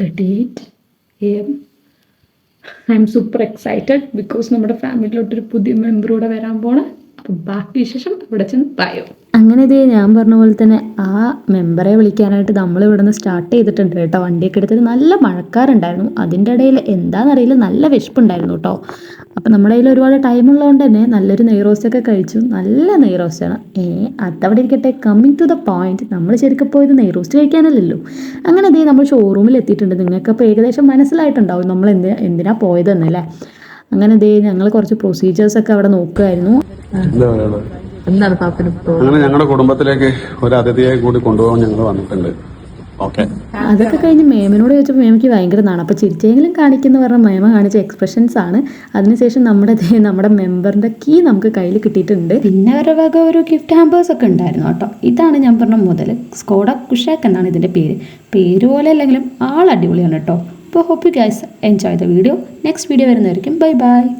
Thirty eight A M I M super excited because നമ്മുടെ ഫാമിലിയിലോട്ടൊരു പുതിയ മെമ്പറൂടെ വരാൻ പോണ. അപ്പം ബാക്കി വിശേഷം ഇവിടെ ചെന്ന് പറയോ. അങ്ങനെ ഇതേ ഞാൻ പറഞ്ഞ പോലെ തന്നെ ആ മെമ്പറെ വിളിക്കാനായിട്ട് നമ്മൾ ഇവിടെ നിന്ന് സ്റ്റാർട്ട് ചെയ്തിട്ടുണ്ട് കേട്ടോ. വണ്ടിയൊക്കെ എടുത്തിട്ട് നല്ല മഴക്കാറുണ്ടായിരുന്നു. അതിന്റെ ഇടയിൽ എന്താണെന്നറിയില്ല നല്ല വിശപ്പുണ്ടായിരുന്നു കേട്ടോ. അപ്പം നമ്മുടെ കയ്യിൽ ഒരുപാട് ടൈം ഉള്ളതുകൊണ്ട് തന്നെ നല്ലൊരു നെയ്റോസ്റ്റൊക്കെ കഴിച്ചു. നല്ല നെയ്റോസ്റ്റാണ് ഏ അതവിടെ ഇരിക്കട്ടെ. കമ്മിങ് ടു ദ പോയിന്റ് നമ്മൾ ശരിക്കും പോയത് നെയ്റോസ്റ്റ് കഴിക്കാനല്ലല്ലോ. അങ്ങനെ ഇതേ നമ്മൾ ഷോറൂമിൽ എത്തിയിട്ടുണ്ട്. നിങ്ങൾക്ക് അപ്പോൾ ഏകദേശം മനസ്സിലായിട്ടുണ്ടാവും നമ്മൾ എന്തിനാ എന്തിനാ പോയതെന്നല്ലേ അങ്ങനെ ഇതേ ഞങ്ങൾ കുറച്ച് പ്രൊസീജിയേഴ്സൊക്കെ അവിടെ നോക്കുമായിരുന്നു എന്താണ് പാപ്പന് അങ്ങനെ ഞങ്ങളുടെ കുടുംബത്തിലേക്ക് ഒരു അതിഥിയെ കൂടി കൊണ്ടുപോകാൻ ഞങ്ങൾ വന്നിട്ടുണ്ട്. ഓക്കെ. അതൊക്കെ കഴിഞ്ഞ് മേമിനോട് ചോദിച്ചപ്പോൾ മേമയ്ക്ക് ഭയങ്കര നാണ്. അപ്പോൾ ചിരിച്ചെങ്കിലും കാണിക്കുന്ന പറഞ്ഞ മേമ കാണിച്ച എക്സ്പ്രഷൻസ് ആണ്. അതിനുശേഷം നമ്മുടെ ദേ നമ്മുടെ മെമ്പറിന്റെ കീ നമുക്ക് കയ്യിൽ കിട്ടിയിട്ടുണ്ട്. പിന്നെ അവരുടെ വക ഒരു ഗിഫ്റ്റ് ഹാമ്പേഴ്സ് ഒക്കെ ഉണ്ടായിരുന്നു കേട്ടോ. ഇതാണ് ഞാൻ പറഞ്ഞ മുതൽ സ്കോഡ കുഷാക്ക് എന്നാണ് ഇതിന്റെ പേര്. പേര് പോലെ അല്ലെങ്കിലും ആൾ അടിപൊളിയാണ് കേട്ടോ. അപ്പോൾ hope you guys enjoy the video next video വരുന്നതായിരിക്കും ബൈ ബൈ